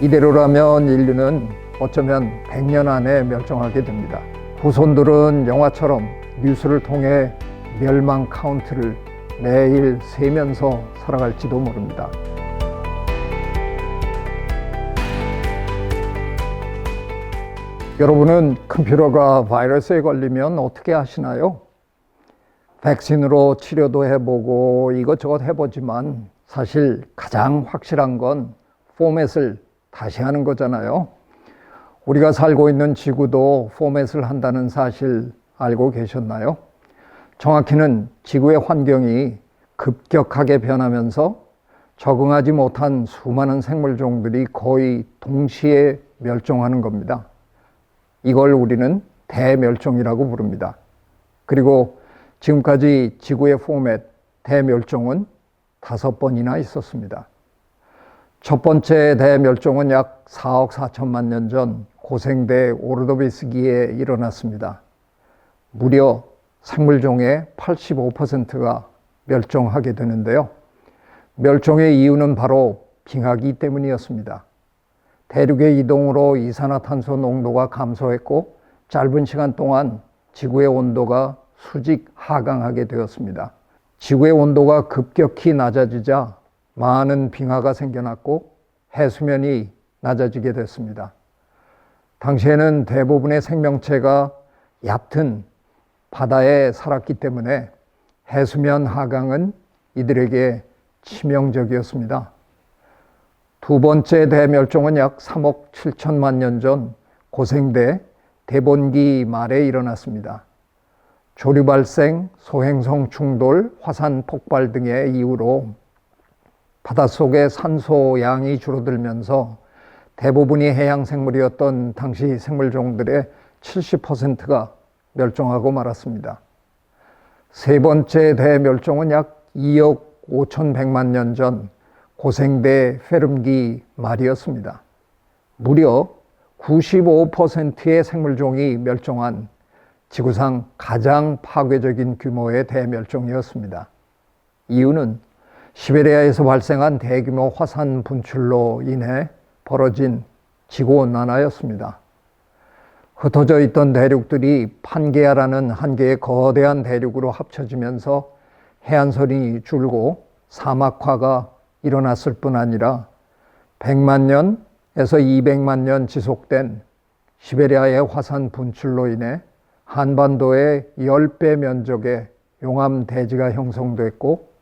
이대로라면 인류는 어쩌면 100년 안에 멸종하게 됩니다. 후손들은 영화처럼 뉴스를 통해 멸망 카운트를 매일 세면서 살아갈지도 모릅니다. 여러분은 컴퓨터가 바이러스에 걸리면 어떻게 하시나요? 백신으로 치료도 해보고 이것저것 해보지만 사실 가장 확실한 건 포맷을 다시 하는 거잖아요. 우리가 살고 있는 지구도 포맷을 한다는 사실 알고 계셨나요? 정확히는 지구의 환경이 급격하게 변하면서 적응하지 못한 수많은 생물종들이 거의 동시에 멸종하는 겁니다. 이걸 우리는 대멸종이라고 부릅니다. 그리고 지금까지 지구의 포맷 대멸종은 다섯 번이나 있었습니다. 첫 번째 대멸종은 약 4억 4천만 년 전 고생대 오르도비스기에 일어났습니다. 무려 생물종의 85%가 멸종하게 되는데요. 멸종의 이유는 바로 빙하기 때문이었습니다. 대륙의 이동으로 이산화탄소 농도가 감소했고 짧은 시간 동안 지구의 온도가 수직 하강하게 되었습니다. 지구의 온도가 급격히 낮아지자 많은 빙하가 생겨났고 해수면이 낮아지게 됐습니다. 당시에는 대부분의 생명체가 얕은 바다에 살았기 때문에 해수면 하강은 이들에게 치명적이었습니다. 두 번째 대멸종은 약 3억 7천만 년 전 고생대 대본기 말에 일어났습니다. 조류 발생, 소행성 충돌, 화산 폭발 등의 이유로 바닷속의 산소 양이 줄어들면서 대부분이 해양 생물이었던 당시 생물종들의 70%가 멸종하고 말았습니다. 세 번째 대멸종은 약 2억 5,100만 년 전 고생대 페름기 말이었습니다. 무려 95%의 생물종이 멸종한 지구상 가장 파괴적인 규모의 대멸종이었습니다. 이유는 시베리아에서 발생한 대규모 화산 분출로 인해 벌어진 지구온난화였습니다. 흩어져 있던 대륙들이 판게아라는 한 개의 거대한 대륙으로 합쳐지면서 해안선이 줄고 사막화가 일어났을 뿐 아니라 100만 년에서 200만 년 지속된 시베리아의 화산 분출로 인해 한반도의 10배 면적의 용암 대지가 형성됐고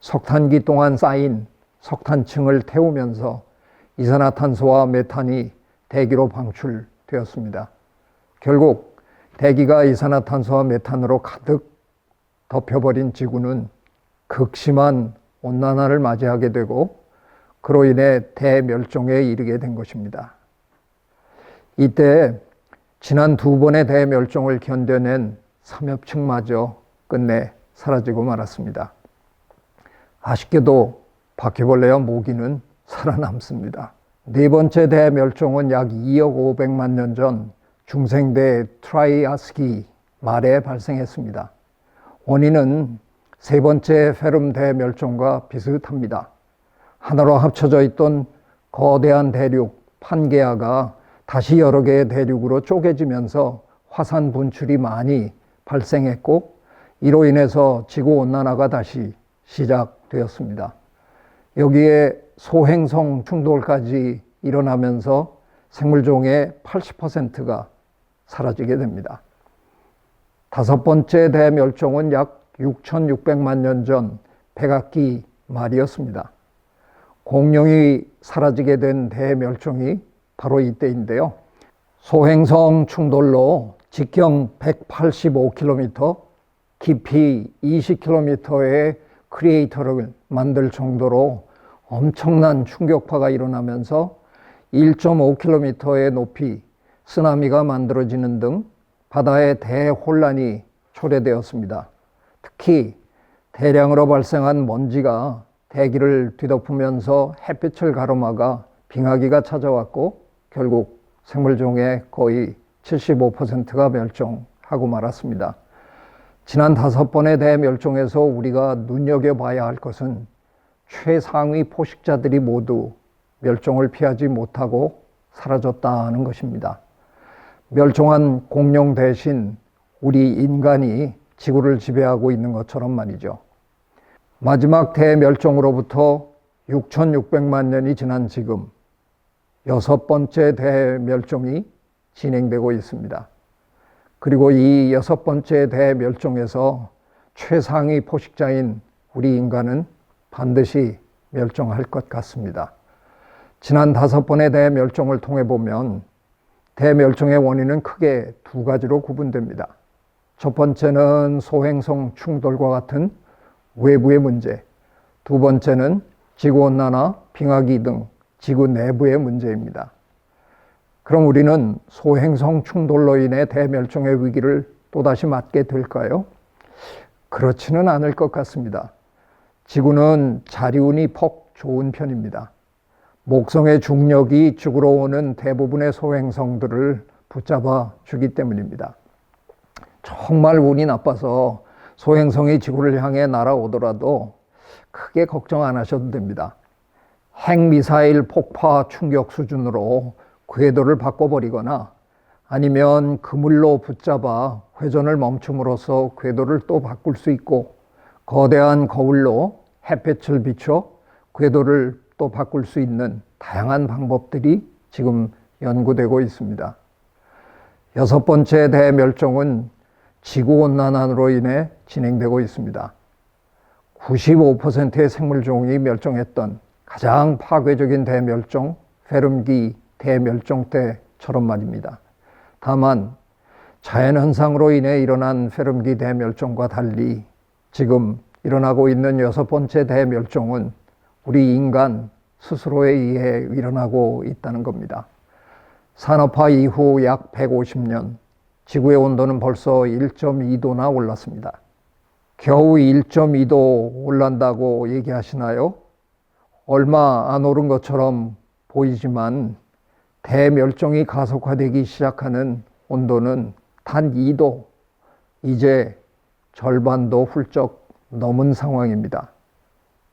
석탄기 동안 쌓인 석탄층을 태우면서 이산화탄소와 메탄이 대기로 방출되었습니다. 결국 대기가 이산화탄소와 메탄으로 가득 덮여버린 지구는 극심한 온난화를 맞이하게 되고 그로 인해 대멸종에 이르게 된 것입니다. 이때 지난 두 번의 대멸종을 견뎌낸 삼엽층마저 끝내 사라지고 말았습니다. 아쉽게도 바퀴벌레와 모기는 살아남습니다. 네 번째 대멸종은 약 2억 500만 년 전 중생대 트라이아스기 말에 발생했습니다. 원인은 세 번째 페름 대멸종과 비슷합니다. 하나로 합쳐져 있던 거대한 대륙 판게아가 다시 여러 개의 대륙으로 쪼개지면서 화산 분출이 많이 발생했고 이로 인해서 지구 온난화가 다시 시작 되었습니다. 여기에 소행성 충돌까지 일어나면서 생물종의 80%가 사라지게 됩니다. 다섯 번째 대멸종은 약 6,600만 년 전 백악기 말이었습니다. 공룡이 사라지게 된 대멸종이 바로 이때인데요. 소행성 충돌로 직경 185km, 깊이 20km의 크리에이터를 만들 정도로 엄청난 충격파가 일어나면서 1.5km의 높이 쓰나미가 만들어지는 등 바다의 대혼란이 초래되었습니다. 특히 대량으로 발생한 먼지가 대기를 뒤덮으면서 햇빛을 가로막아 빙하기가 찾아왔고 결국 생물종의 거의 75%가 멸종하고 말았습니다. 지난 다섯 번의 대멸종에서 우리가 눈여겨봐야 할 것은 최상위 포식자들이 모두 멸종을 피하지 못하고 사라졌다는 것입니다. 멸종한 공룡 대신 우리 인간이 지구를 지배하고 있는 것처럼 말이죠. 마지막 대멸종으로부터 6,600만 년이 지난 지금 여섯 번째 대멸종이 진행되고 있습니다. 그리고 이 여섯 번째 대멸종에서 최상위 포식자인 우리 인간은 반드시 멸종할 것 같습니다. 지난 다섯 번의 대멸종을 통해 보면 대멸종의 원인은 크게 두 가지로 구분됩니다. 첫 번째는 소행성 충돌과 같은 외부의 문제, 두 번째는 지구온난화, 빙하기 등 지구 내부의 문제입니다. 그럼 우리는 소행성 충돌로 인해 대멸종의 위기를 또다시 맞게 될까요? 그렇지는 않을 것 같습니다. 지구는 자리운이 퍽 좋은 편입니다. 목성의 중력이 지구로 오는 대부분의 소행성들을 붙잡아 주기 때문입니다. 정말 운이 나빠서 소행성이 지구를 향해 날아오더라도 크게 걱정 안 하셔도 됩니다. 핵미사일 폭파 충격 수준으로 궤도를 바꿔버리거나 아니면 그물로 붙잡아 회전을 멈춤으로써 궤도를 또 바꿀 수 있고 거대한 거울로 햇볕을 비춰 궤도를 또 바꿀 수 있는 다양한 방법들이 지금 연구되고 있습니다. 여섯 번째 대멸종은 지구온난화로 인해 진행되고 있습니다. 95%의 생물종이 멸종했던 가장 파괴적인 대멸종, 페름기 대멸종 때처럼 말입니다. 다만 자연현상으로 인해 일어난 페름기 대멸종과 달리 지금 일어나고 있는 여섯 번째 대멸종은 우리 인간 스스로에 의해 일어나고 있다는 겁니다. 산업화 이후 약 150년, 지구의 온도는 벌써 1.2도나 올랐습니다. 겨우 1.2도 올란다고 얘기하시나요? 얼마 안 오른 것처럼 보이지만 대멸종이 가속화되기 시작하는 온도는 단 2도, 이제 절반도 훌쩍 넘은 상황입니다.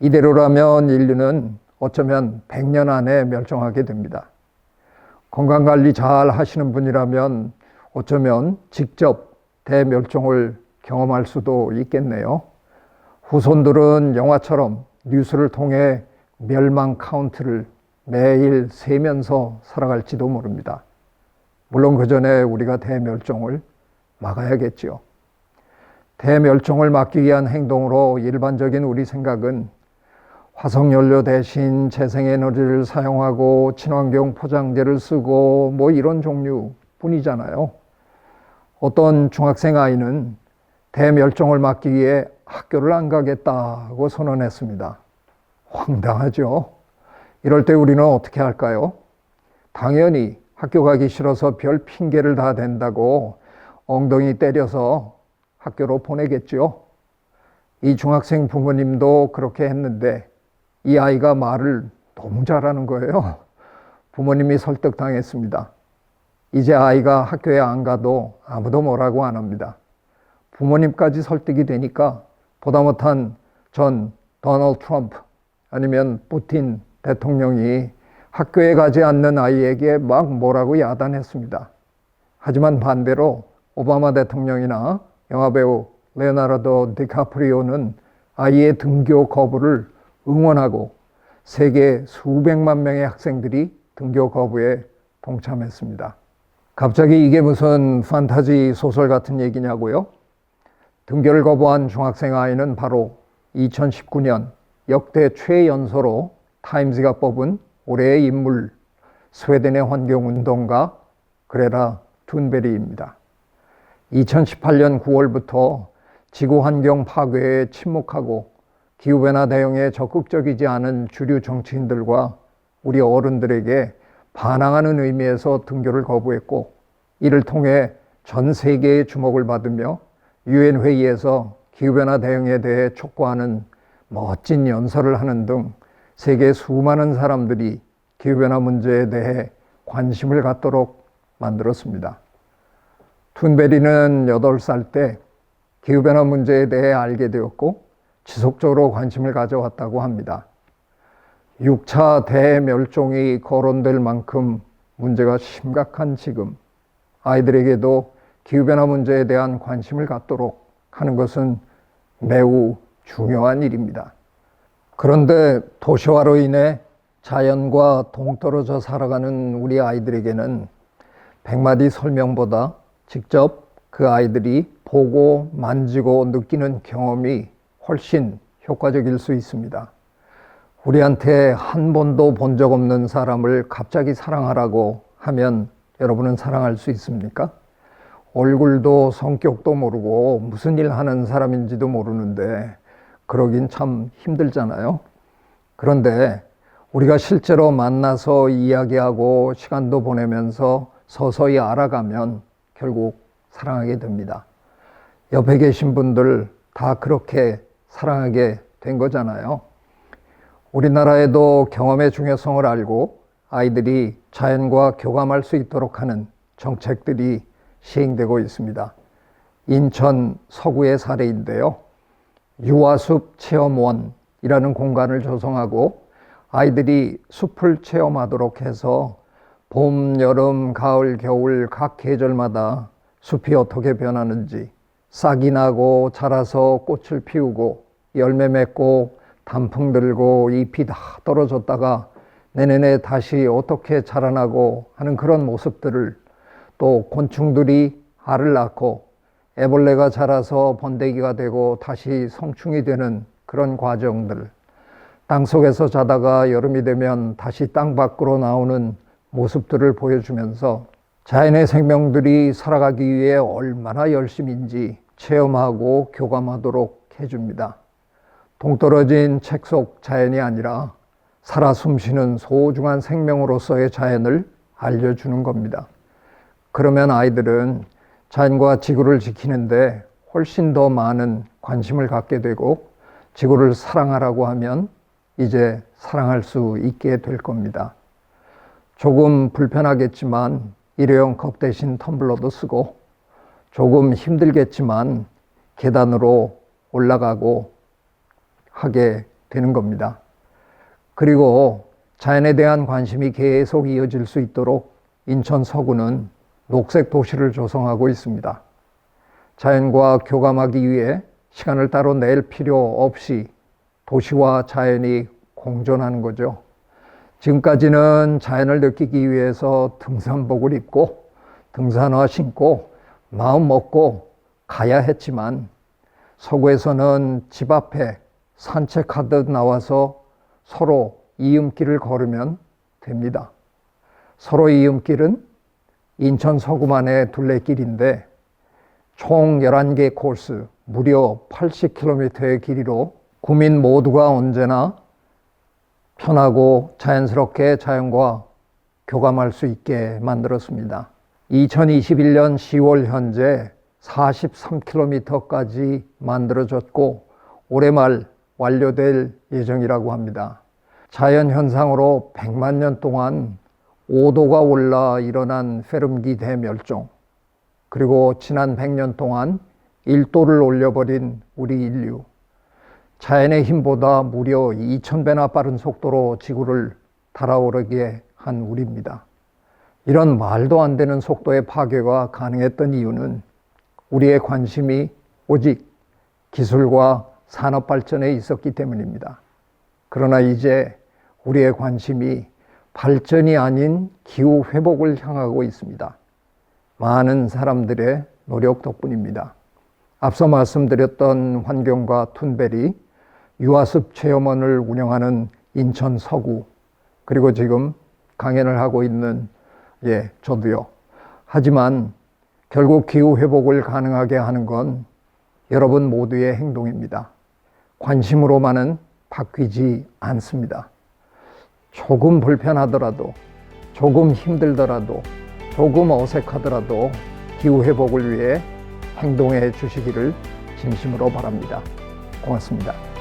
이대로라면 인류는 어쩌면 100년 안에 멸종하게 됩니다. 건강관리 잘 하시는 분이라면 어쩌면 직접 대멸종을 경험할 수도 있겠네요. 후손들은 영화처럼 뉴스를 통해 멸망 카운트를 매일 세면서 살아갈지도 모릅니다. 물론 그 전에 우리가 대멸종을 막아야겠지요. 대멸종을 막기 위한 행동으로 일반적인 우리 생각은 화석연료 대신 재생에너지를 사용하고 친환경 포장재를 쓰고 뭐 이런 종류 뿐이잖아요. 어떤 중학생 아이는 대멸종을 막기 위해 학교를 안 가겠다고 선언했습니다. 황당하죠? 이럴 때 우리는 어떻게 할까요? 당연히 학교 가기 싫어서 별 핑계를 다 댄다고 엉덩이 때려서 학교로 보내겠죠. 이 중학생 부모님도 그렇게 했는데 이 아이가 말을 너무 잘하는 거예요. 부모님이 설득당했습니다. 이제 아이가 학교에 안 가도 아무도 뭐라고 안 합니다. 부모님까지 설득이 되니까 보다 못한 전 도널드 트럼프 아니면 푸틴 대통령이 학교에 가지 않는 아이에게 막 뭐라고 야단했습니다. 하지만 반대로 오바마 대통령이나 영화배우 레오나르도 디카프리오는 아이의 등교 거부를 응원하고 세계 수백만 명의 학생들이 등교 거부에 동참했습니다. 갑자기 이게 무슨 판타지 소설 같은 얘기냐고요? 등교를 거부한 중학생 아이는 바로 2019년 역대 최연소로 타임즈가 뽑은 올해의 인물 스웨덴의 환경운동가 그레라 툰베리입니다. 2018년 9월부터 지구 환경 파괴에 침묵하고 기후변화 대응에 적극적이지 않은 주류 정치인들과 우리 어른들에게 반항하는 의미에서 등교를 거부했고 이를 통해 전 세계의 주목을 받으며 유엔 회의에서 기후변화 대응에 대해 촉구하는 멋진 연설을 하는 등 세계 수많은 사람들이 기후변화 문제에 대해 관심을 갖도록 만들었습니다. 툰베리는 8살 때 기후변화 문제에 대해 알게 되었고 지속적으로 관심을 가져왔다고 합니다. 6차 대멸종이 거론될 만큼 문제가 심각한 지금 아이들에게도 기후변화 문제에 대한 관심을 갖도록 하는 것은 매우 중요한 일입니다. 그런데 도시화로 인해 자연과 동떨어져 살아가는 우리 아이들에게는 백마디 설명보다 직접 그 아이들이 보고 만지고 느끼는 경험이 훨씬 효과적일 수 있습니다. 우리한테 한 번도 본 적 없는 사람을 갑자기 사랑하라고 하면 여러분은 사랑할 수 있습니까? 얼굴도 성격도 모르고 무슨 일 하는 사람인지도 모르는데 그러긴 참 힘들잖아요. 그런데 우리가 실제로 만나서 이야기하고 시간도 보내면서 서서히 알아가면 결국 사랑하게 됩니다. 옆에 계신 분들 다 그렇게 사랑하게 된 거잖아요. 우리나라에도 경험의 중요성을 알고 아이들이 자연과 교감할 수 있도록 하는 정책들이 시행되고 있습니다. 인천 서구의 사례인데요. 유아숲 체험원이라는 공간을 조성하고 아이들이 숲을 체험하도록 해서 봄, 여름, 가을, 겨울 각 계절마다 숲이 어떻게 변하는지 싹이 나고 자라서 꽃을 피우고 열매 맺고 단풍 들고 잎이 다 떨어졌다가 내년에 다시 어떻게 자라나고 하는 그런 모습들을 또 곤충들이 알을 낳고 애벌레가 자라서 번데기가 되고 다시 성충이 되는 그런 과정들 땅 속에서 자다가 여름이 되면 다시 땅 밖으로 나오는 모습들을 보여주면서 자연의 생명들이 살아가기 위해 얼마나 열심인지 체험하고 교감하도록 해줍니다. 동떨어진 책 속 자연이 아니라 살아 숨쉬는 소중한 생명으로서의 자연을 알려주는 겁니다. 그러면 아이들은 자연과 지구를 지키는데 훨씬 더 많은 관심을 갖게 되고 지구를 사랑하라고 하면 이제 사랑할 수 있게 될 겁니다. 조금 불편하겠지만 일회용 컵 대신 텀블러도 쓰고 조금 힘들겠지만 계단으로 올라가고 하게 되는 겁니다. 그리고 자연에 대한 관심이 계속 이어질 수 있도록 인천 서구는 녹색 도시를 조성하고 있습니다. 자연과 교감하기 위해 시간을 따로 낼 필요 없이 도시와 자연이 공존하는 거죠. 지금까지는 자연을 느끼기 위해서 등산복을 입고 등산화 신고 마음 먹고 가야 했지만 서구에서는 집 앞에 산책하듯 나와서 서로 이음길을 걸으면 됩니다. 서로 이음길은 인천 서구만의 둘레길인데 총 11개 코스, 무려 80km의 길이로 구민 모두가 언제나 편하고 자연스럽게 자연과 교감할 수 있게 만들었습니다. 2021년 10월 현재 43km까지 만들어졌고 올해 말 완료될 예정이라고 합니다. 자연 현상으로 100만 년 동안 5도가 올라 일어난 페름기 대멸종, 그리고 지난 100년 동안 1도를 올려버린 우리 인류, 자연의 힘보다 무려 2000배나 빠른 속도로 지구를 달아오르게 한 우리입니다. 이런 말도 안 되는 속도의 파괴가 가능했던 이유는 우리의 관심이 오직 기술과 산업 발전에 있었기 때문입니다. 그러나 이제 우리의 관심이 발전이 아닌 기후 회복을 향하고 있습니다. 많은 사람들의 노력 덕분입니다. 앞서 말씀드렸던 환경과 툰베리, 유아숲 체험원을 운영하는 인천 서구, 그리고 지금 강연을 하고 있는 예, 저도요. 하지만 결국 기후 회복을 가능하게 하는 건 여러분 모두의 행동입니다. 관심으로만은 바뀌지 않습니다. 조금 불편하더라도, 조금 힘들더라도, 조금 어색하더라도 기후 회복을 위해 행동해 주시기를 진심으로 바랍니다. 고맙습니다.